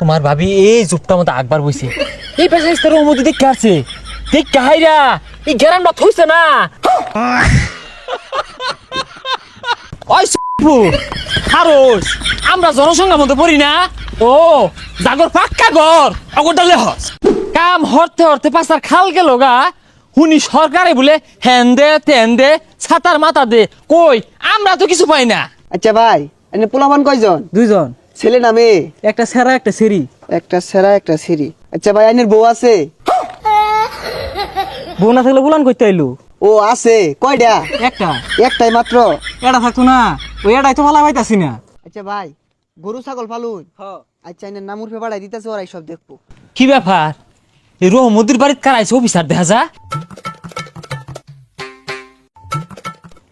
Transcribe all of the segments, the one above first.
তোমার ভাবি এই জুপটা মতো আকবার বইছে। এই পেশা ইস্তার মধ্যে দেখে আছে দেখ কাহাইরা এই গ্যারামটা থইছে না। ওই সুপু হারোস আমরা জনসংখ্যার মধ্যে পড়ি না। ও জাগর পাক্কা ঘর। অগরডালে হস। কাম হরতে হরতে পাশার খাল গেল গা। হুনি সরকারে বলে হ্যান দে তেন দে ছাতার মাথা দে। কই আমরা তো কিছু পাই না। আচ্ছা ভাই এনে পোলাপান কয়জন? দুইজন। ছেলে না মেয়ে? একটা সেরা একটা সেরি একটা সেরা একটা সিঁড়ি। আচ্ছা ভাই আইনের বউ আছে? বউ না থাকলে বুলান করতে আইলু। ও আছে। কয়টা? একটা। একটাই মাত্র? এটা থাকতো না। ওই এটাই তো ভালো পাইতাছি না। আচ্ছা ভাই গরু ছাগল ফালুন আচ্ছা এনে নামুর ফে বাড়াই দিতেছে ওরাই সব দেখব। কি ব্যাপার? এই রহমদির বাড়িতে কারাইছে অফিসার দেখা যা।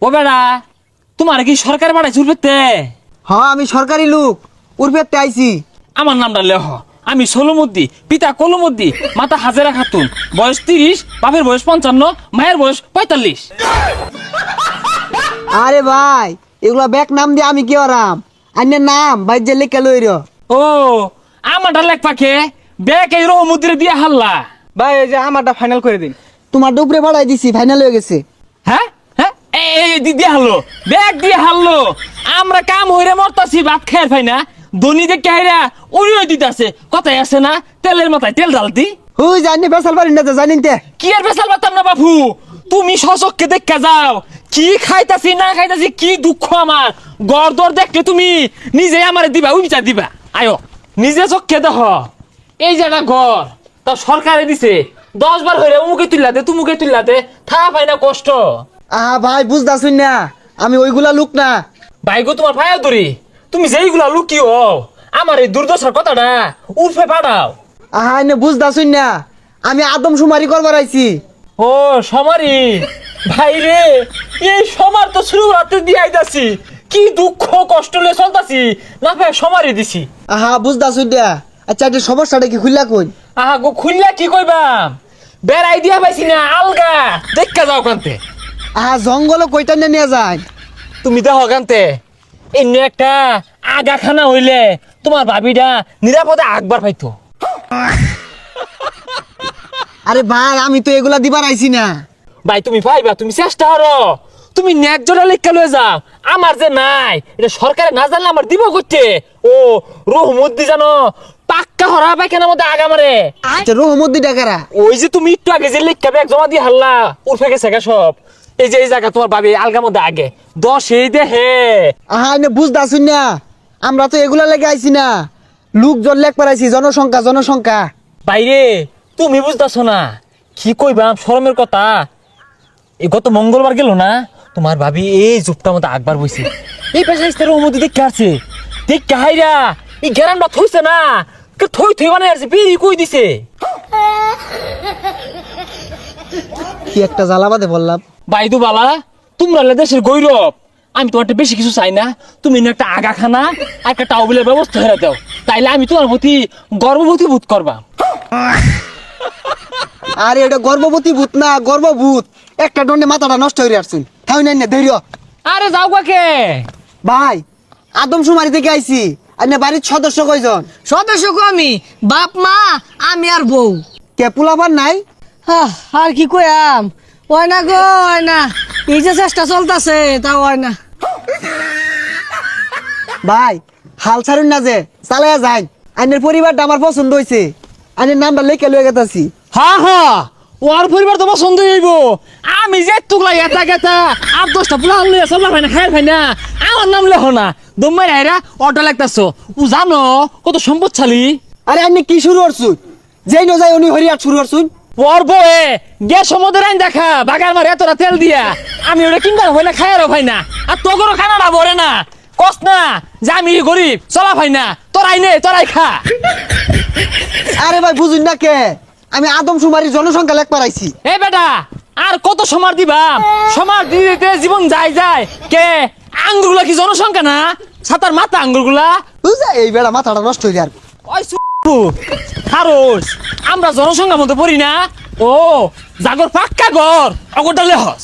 ও বেড়া তোমার কি সরকার বাড়াইছে উঠবে হ্যাঁ আমি সরকারি লোক। উর্ফেতে আইছি। আমার নামটা লেহ। আমি সোলমদ্দি পিতা কলমদ্দি মাতা হাজেরা খাতুন। বয়স তিরিশ বাপের বয়স পঞ্চান্ন মায়ের বয়স পঁয়তাল্লিশ। আরে ভাই এগুলা ব্যাক নাম দিয়ে আমি কি আরাম আইনের নাম ভাই যে লেখা লই র। ও আমারটা লেখ পাখে ব্যাগ এই রহমদ্দিরে দিয়ে হাল্লা। ভাই এই যে আমারটা ফাইনাল করে দিন। তোমার ডুবরে বাড়াই দিছি ফাইনাল হয়ে গেছে। হ্যাঁ? হ্যাঁ? এই দিয়ে হারলো ব্যাগ দিয়ে হারলো আমরা কাম হইরে মরতাছি ভাত খাই পাই না ধনী দেখে হাইরা ওই ওই দিতাছে? কথাই আছে না? তেলের মাথায় তেল ডালতি হুই জানি বেসাল পারি না জানিন তে কি আর বেসাল পারতাম না বাপু? তুমি সচককে দেখা যাও। কি খাইতাছি না খাইতাছি কি দুঃখ আমার? গড়দর দেখতে তুমি নিজে আমারে দিবা ওই বিচার দিবা। আয়ো নিজে চোখকে দেখ এই একটা ঘর তা সরকারে দিছে। দশ বার হইরে উমুকে তুললাতে তুমুকে তুললাতে থা পাই না কষ্ট। আহা ভাই বুঝতাছুন না আমি ওইগুলা লোক না। ভাইগো তোমার ভাইয়া দরি তুমি যেইগুলা লুকিও আমার এই দুর্দশার কথাটা উর্ফে পাঠাও। আহা এনে বুঝতাছুন না আমি আদম সুমারি করবার আইছি। ও সমারি? ভাই রে এই সমার তো শুরু রাতে দিয়ে আইতাছি। কি দুঃখ কষ্ট লে চলতাছি না ভাই সমারি দিছি। আহা বুঝতাছুন না। আচ্ছা একটা সমস্যাটা কি খুললা কই? আহা গো খুললা কি কইবাম? বেড়াই দিয়া পাইছি না আলগা। দেখা যাও কান্তে। আহা জঙ্গল কইটা নিয়ে যায় তুমি দেখো কান্তে এমনি একটা আগাখানা হইলে তোমার ভাবিটা নিরাপদে আগবার পাইতো। আরে ভাই আমি তো এগুলা দিবার আইছি না। ভাই তুমি পাইবা তুমি চেষ্টা করো। তুমি ন্যায্যটা লেখা লয়ে যাও। আমার যে নাই এটা সরকারে না জানলে আমার দিব করতে। ও রহমদ্দি জানো পাক্কা হরা পায়খানার মধ্যে আগা মারে। আচ্ছা রহমদ্দি ডাকারা ওই যে তুমি একটু আগে যে লেখা ব্যাগ জমা দিয়ে হাল্লা উর্ফে গেছে গা সব। এই যে এই জায়গা তোমার ভাবি আলগা মধ্যে আগে। দশ এই দে হে। আহা এনে বুঝতাছুন না। আমরা তো এগুলা লেগে আইছি না। লোক লোকজন লেখ পারাইছি জনসংখ্যা জনসংখ্যা। বাইরে তুমি বুঝতেছো না। কি কইবাম শরমের কথা। এই গত মঙ্গলবার গেল না তোমার ভাবি এই জুপটা মতো আকবার বইছে। এই পেশা ইস্তার মধ্যে দেখে আছে দেখ কাহাইরা এই গ্যারামটা থইছে না। কে থই থই বানাই আছে বিড়ি কই দিছে? কি একটা জ্বালাবাদে বললাম? বাইদু বালা তোমরা হলে দেশের গৌরব। আমি তোমার বেশি কিছু চাই না। তুমি না একটা আগাখানা আর একটা টাউবিলের ব্যবস্থা করে দাও। তাইলে আমি তোমার প্রতি গর্ববতী বোধ করবা। আরে এটা গর্ভবতী ভূত না গর্ভভূত একটা দণ্ডে মাথাটা নষ্ট হয়ে আসছেন তাই নাই না ধৈর্য। আরে যাও কাকে? ভাই আদম সুমারি থেকে আইছি। আর না বাড়ির সদস্য কয়জন? সদস্য আমি? বাপ মা আমি আর বউ। কে পুলাবার নাই? আহ, আর কি কয়াম ওই না গো ওই না। এই যে চেষ্টা চলতেছে তা ওই না। ভাই হাল ছাড়ুন না যে চালাইয়া যাই। আইনের পরিবারটা আমার পছন্দ হয়েছে আইনের নামটা লেখে লয়ে গেতাছি। হা হা ওর পরিবার তো পছন্দ হইব। আমি যে তুকলা এটা গেতা আর দশটা পোলা লই চলবা ভাই না খাই ভাই না আমার নাম লেখো না। দম্মাই রাইরা অটো লাগতাছো। ও জানো কত সম্পদশালী। আরে আপনি কি শুরু করছুন? যেই ন যাই উনি হরিয়াট শুরু করছুন। সমুদ্রের আইন দেখা বাগার মারে এতটা তেল দিয়া। আমি ওটা আর ভাই না আর তোগরও খানাটা ভরে না। কস না যে আমি গরিব চলা ভাই না তোরাই নে তোরাই খা। আরে ভাই বুঝুন না কে? আমি আদম সুমারির জনসংখ্যা লেখ পারাইছি এ বেটা আর কত সমার দিবা? সমার দিতে জীবন যায় যায়। কে? আঙ্গুরগুলা কি জনসংখ্যা না? সাতার মাথা আঙ্গুরগুলা? বুঝা এই বেড়া মাথাটা নষ্ট হয়ে আর হারোস আমরা জনসংখ্যার মধ্যে পড়ি না। ও জাগর পাক্কা ঘর। অগরটা হস